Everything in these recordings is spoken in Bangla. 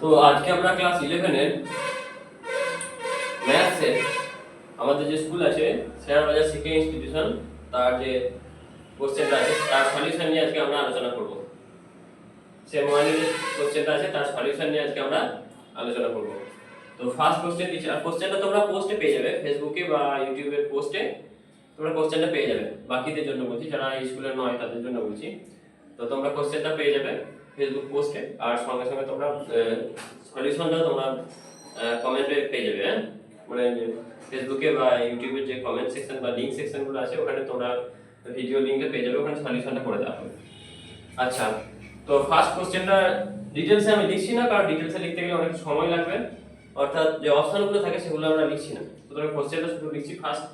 তো আজকে আমরা ক্লাস ইলেভেনের ম্যাথসের আমাদের যে স্কুল আছে শেয়ার বাজার শিক্ষা ইনস্টিটিউশন তার যে কোশ্চেনটা আছে, তার সলিউশন নিয়ে আজকে আমরা আলোচনা করব। সেম ওয়ানের যে কোশ্চেনটা আছে, তার সলিউশন নিয়ে আজকে আমরা আলোচনা করব। তো ফার্স্ট কোশ্চেন দিচ্ছি, আর কোশ্চেনটা তোমরা পোস্টে পেয়ে যাবে ফেসবুকে বা ইউটিউবের পোস্টে তোমরা কোশ্চেনটা পেয়ে যাবে, বাকিদের জন্য বলছি, যারা স্কুলের নয়, তাদের জন্য বলছি। তো তোমরা কোশ্চেনটা পেয়ে যাবে। ফেসবুক পোস্টে আর সঙ্গে সঙ্গে তোমরা সলিউশনটা তোমরা কমেন্টে পেয়ে যাবে হ্যাঁ? মানে ফেসবুকে বা ইউটিউবের যে কমেন্ট সেকশন বা লিঙ্ক সেকশনগুলো আছে, ওখানে তোমরা ভিডিও লিঙ্কে পেয়ে যাবে, ওখানে সলিউশনটা করে দেওয়া হবে। আচ্ছা তো ফার্স্ট কোশ্চেনটা ডিটেলসে আমি লিখছি না, কারণ ডিটেলসে লিখতে গেলে অনেক সময় লাগবে। অর্থাৎ যে অপশনগুলো থাকে, সেগুলো আমরা লিখছি না। সুতরাং কোশ্চেনটা শুধু লিখছি ফার্স্ট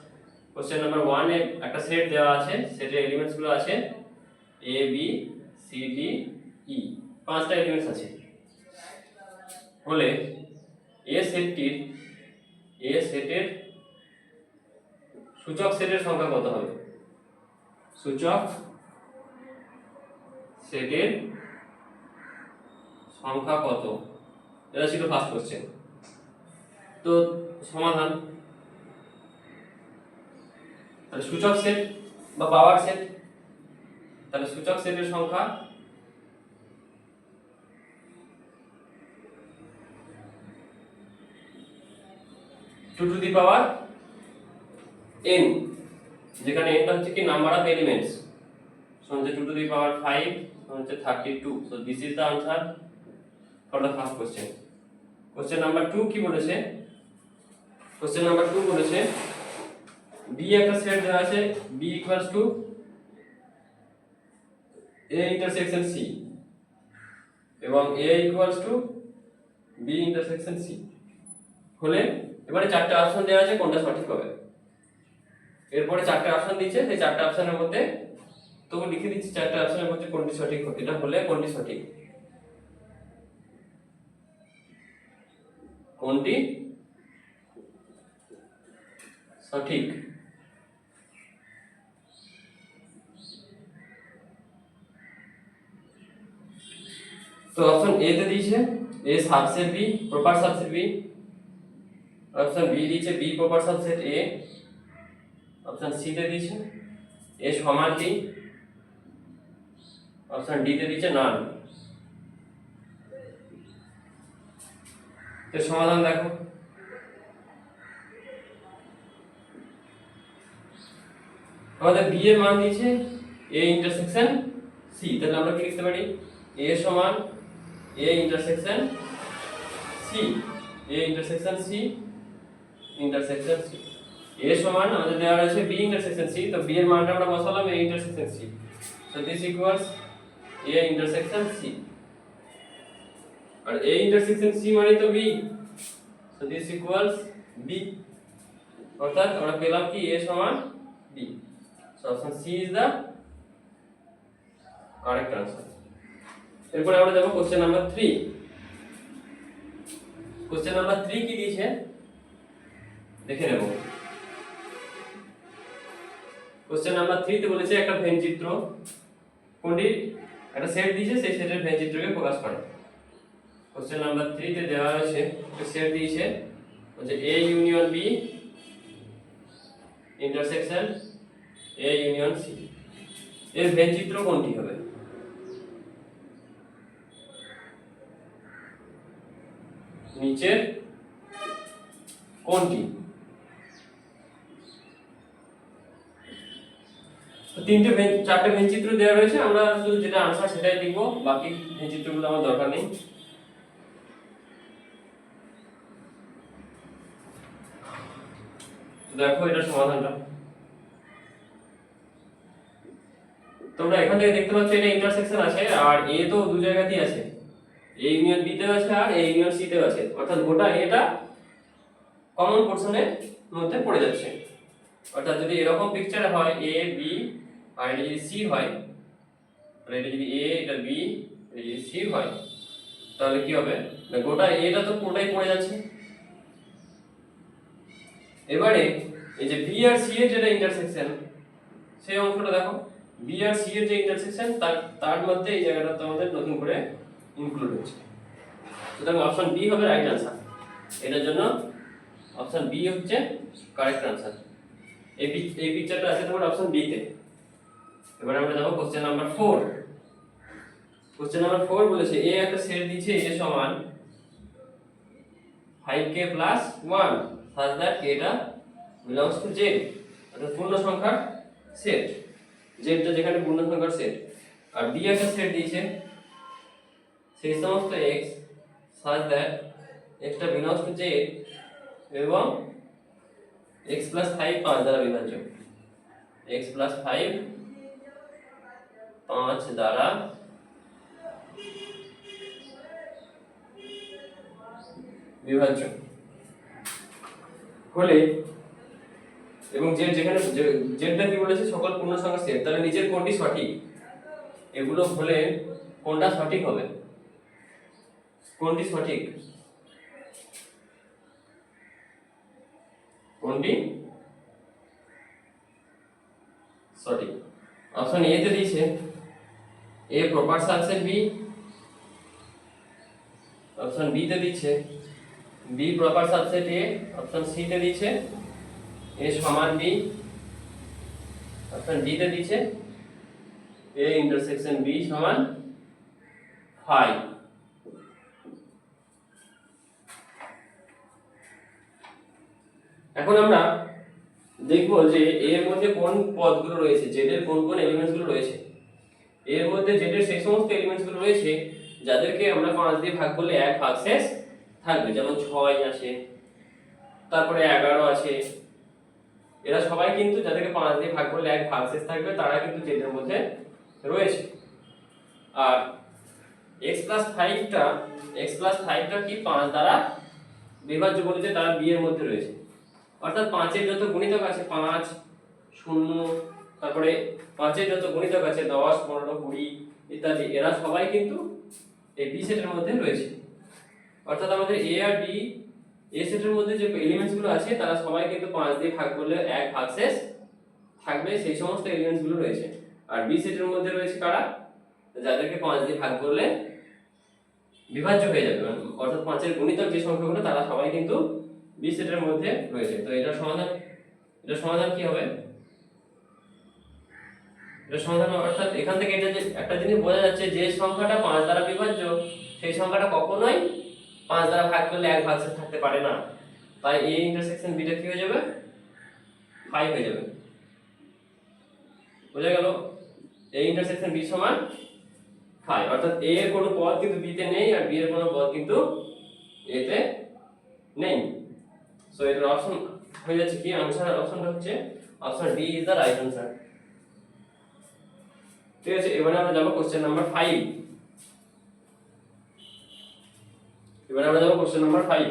কোশ্চেন নাম্বার ওয়ানে একটা সেট দেওয়া আছে সেটের এলিমেন্টসগুলো আছে A B C D E পাঁচটা এলিমেন্টস আছে। হলে এ সেটটির এ সেটের সূচক সেটের সংখ্যা কত হবে? সূচক সেটের সংখ্যা কত? এটা ছিল ফার্স্ট কোশ্চেন তো সমাধান। তাহলে সূচক সেট বা পাওয়ার সেট তাহলে সূচক সেটের সংখ্যা two to the power n যেখানে n টা হচ্ছে কি নাম্বার অফ এলিমেন্টস so হচ্ছে 2 to the power 5 so হচ্ছে 32 so this is the answer for the first question question number 2 কি বলেছে question number 2 বলেছে b একটা সেট দেওয়া আছে b equals to a intersection c এবং a equals to b intersection c হলে এবারে চারটে অপশন দেওয়া আছে, কোনটা সঠিক হবে? এরপরে চারটে অপশন দিচ্ছে, সেই চারটে অপশনের মধ্যে তবু লিখে দিচ্ছি চারটে অপশনের মধ্যে কোনটি সঠিক, এটা হলে কোনটি সঠিক? কোনটি সঠিক? তো অপশন এ তে দিয়েছে A subset B proper subset B option B দিয়েছে B proper subset A option C তে দিয়েছে এ সমান ডি অপশন ডি তে দিয়েছে নান তো সমাধান দেখো। আমাদের বি এর মান দিয়েছে এ ইন্টারসেকশন সি তাহলে আমরা কি লিখতে পারি? এ সমান A intersection C A intersection C intersection C A সমান আমাদের দেওয়া রয়েছে বি ইন্টারসেকশন সি তো বি এর মানটা আমরা বসালাম A intersection C so this equals A intersection C R A intersection C মানে তো B so this equals B অর্থাৎ আমরা পেলাম কি? এ সমান B so option C is the correct answer এরপরে আমরা যাব কোশ্চেন নাম্বার 3 কোশ্চেন নাম্বার 3 কি দিয়েছে? দেখে নেব। কোশ্চেন নাম্বার 3 তে বলেছে একটা ভেন চিত্র। কোনটি? একটা সেট দিয়েছে, সেই সেটের ভেন চিত্রকে প্রকাশ করে। কোশ্চেন নাম্বার 3 তে দেওয়া একটা সেট দিয়েছে হচ্ছে A union B intersection A union C এর ভেন চিত্র কোনটি হবে? নিচের কোনটি তো তিনটে চারটে ভেন চিত্র দেওয়া রয়েছে, আমরা শুধু যেটা আনসার সেটাই লিখব বাকি ভেন চিত্রগুলো আমার দরকার নেই। দেখো এটা সমাধানটা। তোমরা এখান থেকে দেখতে পাচ্ছ এটা ইন্টারসেকশন আছে, আর এ তো দু জায়গাতেই আছে। এ ইউনিয়ন বি তেও আছে আর এ ইউনিয়ন সি তেও আছে। অর্থাৎ গোটা এটা কমন পোর্শনের মধ্যে পড়ে যাচ্ছে। অর্থাৎ যদি এরকম পিকচারে হয় এ বি আর এটা যদি সি হয় মানে এটা যদি এ এটা বি এটা যদি সি হয়, তাহলে কি হবে? না, গোটা এটা তো পুরোটাই পড়ে যাচ্ছে। এবারে এই যে বি আর সি এর যেটা ইন্টারসেকশন সেই অংশটা দেখো। বি আর সি এর যে ইন্টারসেকশন তার তার মধ্যে এই জায়গাটা তো আমাদের নতুন করে ইনক্লুড হচ্ছে সুতরাং অপশন বি হবে রাইট আনসার এটার জন্য অপশন বি হচ্ছে কারেক্ট আনসার এই এই পিকচারটা আছে তোমার অপশন বি তে। এবার আমরা যাব question number four question number four বলেছে এ একটা সেট দিচ্ছে এ সমান five K plus one such that কেটা বিলংস টু জেড অর্থাৎ পূর্ণ সংখ্যার সেট জেডটা যেখানে পূর্ণ সংখ্যার সেট আর বি একটা সেট দিয়েছে, সেই সমস্ত এক্স সাজ দ্যাট এক্সটা বিলংস টু জেড এবং এক্স প্লাস ফাইভ পাঁচ দ্বারা বিভাজ্য। এক্স প্লাস ফাইভ পাঁচ দ্বারা বিভাজ্য। হলে এবং জেড যেখানে যে- জেডটা কি বলেছে? সকল পূর্ণ সংখ্যা সেট তাহলে নিচের কোনটি সঠিক? এগুলো হলে কোনটা সঠিক হবে? কোনটি সঠিক? কোনটি সঠিক? অপশন এ তে দিয়েছে। A proper subset B option B তে দিচ্ছে। B proper subset A option C তে দিচ্ছে। এ সমান বি অপশন ডি তে দিচ্ছে। এ ইন্টারসেকশন বি সমান ফাইভ এখন আমরা দেখব যে এর মধ্যে কোন পদগুলো রয়েছে জেড এর কোন কোন এলিমেন্টসগুলো রয়েছে। এর মধ্যে জেড এর সেই সমস্ত এলিমেন্টসগুলো রয়েছে, যাদেরকে আমরা পাঁচ দিয়ে ভাগ করলে এক ভাগশেষ থাকবে। যেমন ছয় আছে তারপরে এগারো আছে এরা সবাই কিন্তু যাদেরকে পাঁচ দিয়ে ভাগ করলে এক ভাগশেষ থাকবে, তারা কিন্তু জেড এর মধ্যে রয়েছে। আর ফাইভটা এক্স প্লাস ফাইভটা কি? পাঁচ দ্বারা বিভাজ্য বলেছে তারা বি এর মধ্যে রয়েছে। অর্থাৎ পাঁচের যত গুণিতক আছে, পাঁচ, শূন্য তারপরে পাঁচের যত গুণিতক আছে, দশ, পনেরো, কুড়ি ইত্যাদি, এরা সবাই কিন্তু এই বি সেটের মধ্যে রয়েছে। অর্থাৎ আমাদের এ আর বি এ সেটের মধ্যে যে এলিমেন্টসগুলো আছে, তারা সবাই কিন্তু পাঁচ দিয়ে ভাগ করলে এক ভাগশেষ থাকবে, সেই সমস্ত এলিমেন্টসগুলো রয়েছে। আর বি সেটের মধ্যে রয়েছে কারা? যাদেরকে পাঁচ দিয়ে ভাগ করলে বিভাজ্য হয়ে যাবে। অর্থাৎ পাঁচের গুণিতক যে সংখ্যাগুলো, তারা সবাই কিন্তু বি সেটের মধ্যে রয়েছে। তো এটার সমাধান এটার সমাধান কি হবে? এটার সমাধান অর্থাৎ এখান থেকে এটা যে একটা জিনিস বোঝা যাচ্ছে যে সংখ্যাটা পাঁচ দ্বারা বিভাজ্য সেই সংখ্যাটা কখনোই পাঁচ দ্বারা ভাগ করলে এক ভাগশেষ থাকতে পারে না। তাই এ ইন্টারসেকশন বিটা কি হয়ে যাবে? ফাইভ হয়ে যাবে। বোঝা গেল? এ ইন্টারসেকশন বি সমান ফাইভ অর্থাৎ এ এর কোনো পদ কিন্তু বি তে নেই আর বি এর কোনো পদ কিন্তু এ তে নেই। সো এটার অপশন হয়ে যাচ্ছে কি? আনসার অপশনটা হচ্ছে option D is the right answer ঠিক আছে এবারে আমরা যাব কোশ্চেন নাম্বার ফাইভ এবারে আমরা যাব কোশ্চেন নাম্বার ফাইভ